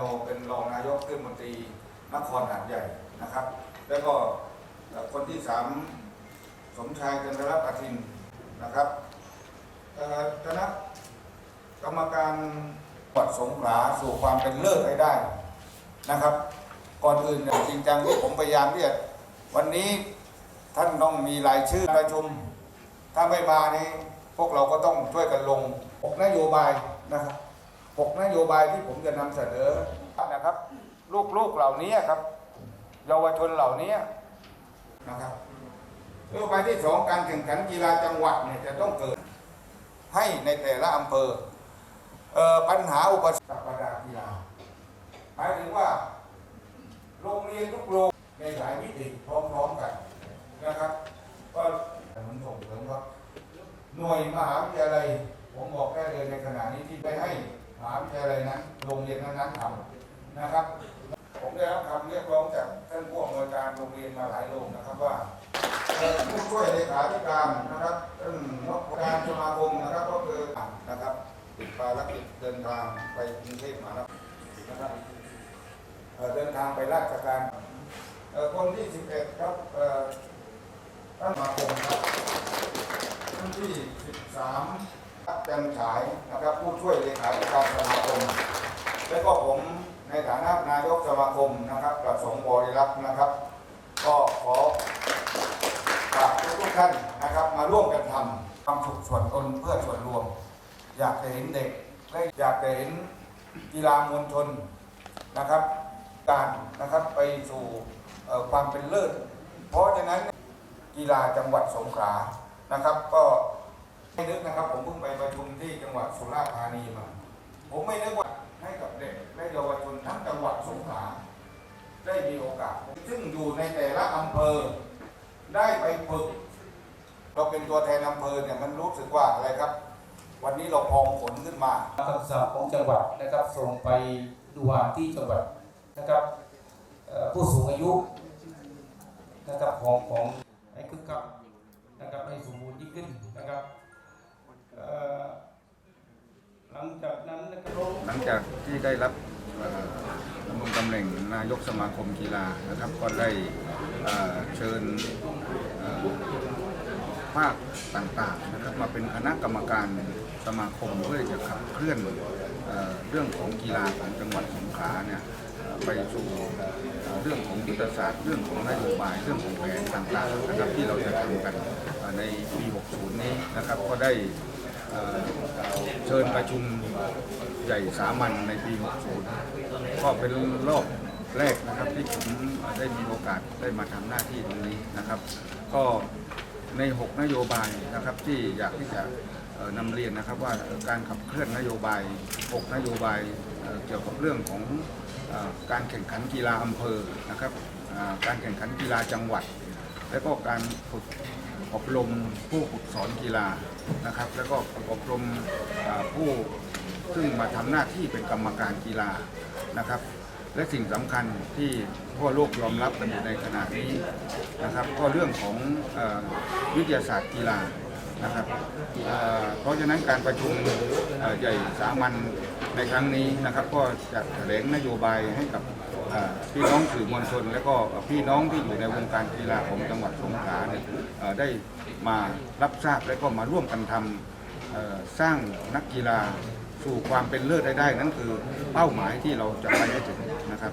เราเป็นรองนายกเทศมนตรีนครหาดใหญ่นะครับ แล้วก็คนที่สามสมชายจันทรประทินนะครับคณะกรรมการจัดสงขลาสู่ความเป็นเลิศให้ได้นะครับ ก่อนอื่นจริงจังที่ผมพยายามที่จะวันนี้ท่านต้องมีรายชื่อประชุม ถ้าไม่มานี้พวกเราก็ต้องช่วยกันลงหกนโยบายนะครับ หกนโยบายที่ผมจะนำเสนอนะครับ ลูกๆเหล่านี้ครับ เยาวชนเหล่านี้นะครับนโยบายที่สองการแข่งขันกีฬาจังหวัดเนี่ยจะต้องเกิดให้ในแต่ละอำเภอเอ่อปัญหาอุปสรรคประดากีฬาหมายถึงว่าโรงเรียนทุกโรงในหลายมิติพร้อมๆกันนะครับ ก็มันส่งเสริมว่าหน่วยมหาวิทยาลัยผมบอกได้เลยในขณะนี้ที่ไปให้ มหาวิทยาลัยนั้นโรงเรียนนั้นๆทำนะครับ ผมได้รับคำเรียกร้องจากท่านผู้อำนวยการโรงเรียนมาหลายโรงนะครับว่าผู้ช่วยเลขาธิการนะครับท่านนกการสมาคมนะครับก็คือนะครับติดภารกิจเดินทางไปกรุงเทพมหานครนะครับเดินทางไปราชการคนที่ 11 ครับเอ่อท่านมาคมครับท่านที่ 13 แจันฉายนะครับผู้ช่วยเลขาธิการสมาคม และก็ผมในฐานะนายกสมาคมนะครับประสงค์บริรักษ์นะครับ ก็ขอฝากทุกท่านนะครับมาร่วมกันทำความสุขส่วนตนเพื่อส่วนรวม อยากจะเห็นเด็กและอยากจะเห็นกีฬามวลชนนะครับ การนะครับไปสู่ความเป็นเลิศ เพราะฉะนั้นกีฬาจังหวัดสงขลานะครับก็ ไม่นึกนะครับผมเพิ่งไปประชุมที่จังหวัดสุราษฎร์ธานีมา ผมไม่นึกว่าให้กับเด็กและเยาวชนทั้งจังหวัดสงขลาได้มีโอกาส ซึ่งอยู่ในแต่ละอำเภอได้ไปฝึกเราเป็นตัวแทนอำเภอเนี่ยมันรู้สึกว่าอะไรครับ วันนี้เราพองผลขึ้นมาคำสั่งของจังหวัดนะครับส่งไปดูงานที่จังหวัดนะครับผู้สูงอายุนะครับของของ จากที่ได้รับดำรงตำแหน่งนายกสมาคมกีฬานะครับ ก็ได้เชิญภาคต่างๆนะครับมาเป็นคณะกรรมการสมาคมเพื่อจะขับเคลื่อนเอเรื่องของกีฬาของจังหวัดสงขลาเนี่ยไปสู่เรื่องของยุทธศาสตร์เรื่องของนโยบายเรื่องของแผนต่างๆนะครับที่เราจะทำกันในปี 60 นี้นะครับก็ได้ เชิญประชุมใหญ่สามัญในปี 60 ก็เป็นรอบแรกนะครับที่ผมได้มีโอกาสได้มาทำหน้าที่ตรงนี้นะครับ ก็ใน 6 นโยบายนะครับที่อยากที่จะนำเรียนนะครับว่าการขับเคลื่อนนโยบาย 6 นโยบายเกี่ยวกับเรื่องของการแข่งขันกีฬาอำเภอนะครับการแข่งขันกีฬาจังหวัด และก็การฝึก อบรมผู้ฝึกสอนกีฬานะครับ แล้วก็อบรมผู้ซึ่งมาทำหน้าที่เป็นกรรมการกีฬานะครับ และสิ่งสำคัญที่ทั่วโลกยอมรับกันอยู่ในขณะนี้นะครับ ก็เรื่องของอวิทยาศาสตร์กีฬานะครับเพราะฉะนั้นการประชุมใหญ่สามัญในครั้งนี้นะครับ ก็จะแถลงนโยบายให้กับ พี่น้องสื่อมวลชน และก็พี่น้องที่อยู่ในวงการกีฬาของจังหวัดสงขลาเนี่ยได้มารับทราบและก็มาร่วมกันทำเอ่อสร้างนักกีฬาสู่ความเป็นเลิศได้ได้ นั่นคือเป้าหมายที่เราจะไปให้ถึงนะครับ